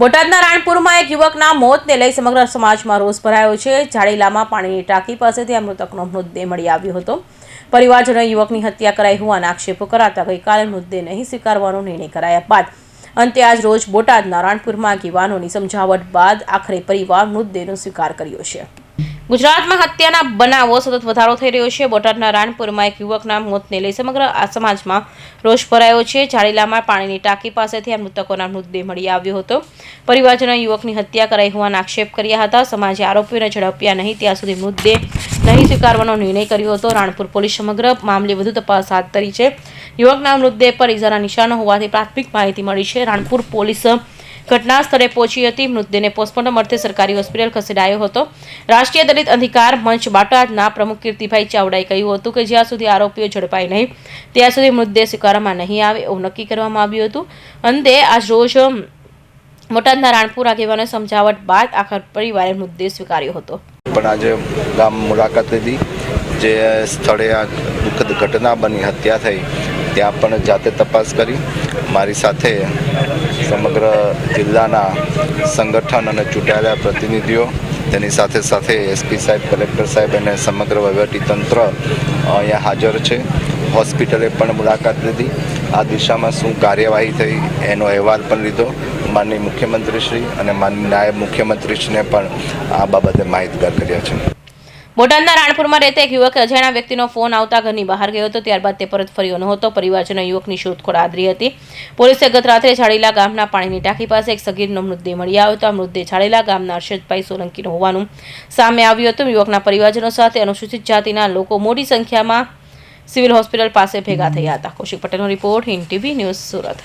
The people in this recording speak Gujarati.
બોટાદના રાણપુરમાં એક યુવકના મોતને લઈ સમગ્ર સમાજમાં રોષ ભરાયો છે. જાડીલામાં પાણીની ટાંકી પાસેથી આ મૃતકનો મૃતદેહ મળી આવ્યો હતો. પરિવારજનોએ યુવકની હત્યા કરાઈ હોવાના આક્ષેપો કરાતા ગઈકાલે મૃતદેહ નહીં સ્વીકારવાનો નિર્ણય કરાયા બાદ. અંતે આજ રોજ બોટાદના રાણપુરમાં આગેવાનોની સમજાવટ બાદ આખરે પરિવાર મૃતદેહનો સ્વીકાર કર્યો છે. ગુજરાતમાં હત્યાના બનાવો સતત વધારો થઈ રહ્યો છે. બોટાદના રાણપુરમાં એક યુવકના મોતને લઈ સમગ્ર સમાજમાં રોષ ભરાયો છે. જાડીલામાં પાણીની ટાંકી પાસેથી આ મૃતકોના મૃતદેહ મળી આવ્યો હતો. પરિવારજનો યુવકની હત્યા કરાઈ હોવાના આક્ષેપ કર્યા હતા. સમાજે આરોપીઓને ઝડપ્યા નહીં. ત્યાં સુધી મૃતદેહ નહીં સ્વીકારવાનો નિર્ણય કર્યો હતો. રાણપુર પોલીસ સમગ્ર મામલે વધુ તપાસ હાથ ધરી છે. યુવકના મૃતદેહ પર ઈજાના નિશાનો હોવાથી પ્રાથમિક માહિતી મળી છે. રાણપુર પોલીસ ઘટના સ્થળે પહોંચી હતી. મૃતદેહને પોસ્ટમોર્ટમ અર્થે સરકારી હોસ્પિટલ ખસેડાયો હતો. રાષ્ટ્રીય દલિત અધિકાર મંચ બાટાદના પ્રમુખ કીર્તિભાઈ ચાવડાએ કહ્યું હતું કે જ્યાં સુધી આરોપીઓ ઝડપાય નહીં, ત્યાં સુધી મૃતદેહ સ્વીકારવામાં નહીં આવે એવું નક્કી કરવામાં આવ્યું હતું. અંતે આજ રોજ બોટાદના રાણપુર આગેવાનો સમજાવટ બાદ આખર પરિવારે મૃતદેહ સ્વીકાર્યો હતો. પણ આજે ગામ મુલાકાત લીધી, જે સ્થળે આ દુઃખદ ઘટના બની, હત્યા થઈ ત્યાં પણ જાતે તપાસ કરી. મારી સાથે સમગ્ર જિલ્લાના સંગઠન અને ચૂંટાયેલા પ્રતિનિધિઓ, તેની સાથે સાથે એસપી સાહેબ, કલેક્ટર સાહેબ અને સમગ્ર વહીવટીતંત્ર અહીંયા હાજર છે. હોસ્પિટલે પણ મુલાકાત લીધી. આ દિશામાં શું કાર્યવાહી થઈ એનો અહેવાલ પણ લીધો. માનનીય મુખ્યમંત્રીશ્રી અને માનનીય નાયબ મુખ્યમંત્રીશ્રીને પણ આ બાબતે માહિતગાર કર્યા છે. બોટાદના રાણપુરમાં રહેતા એક યુવકે અજાણ્યા વ્યક્તિનો ફોન આવતા ઘરની બહાર ગયો હતો. ત્યારબાદ તે પરત ફર્યો નહોતો. પરિવારજનો યુવકની શોધખોળ આદરી હતી. પોલીસે ગત રાત્રે છાડીલા ગામના પાણીની ટાંકી પાસે એક સગીરનો મૃતદેહ મળી આવ્યો હતો. આ મૃતદેહ છાળીલા ગામના અર્ષદભાઈ સોલંકીનો હોવાનું સામે આવ્યું હતું. યુવકના પરિવારજનો સાથે અનુસૂચિત જાતિના લોકો મોટી સંખ્યામાં સિવિલ હોસ્પિટલ પાસે ભેગા થયા હતા. કૌશિક પટેલનો report Hind TV news Surat.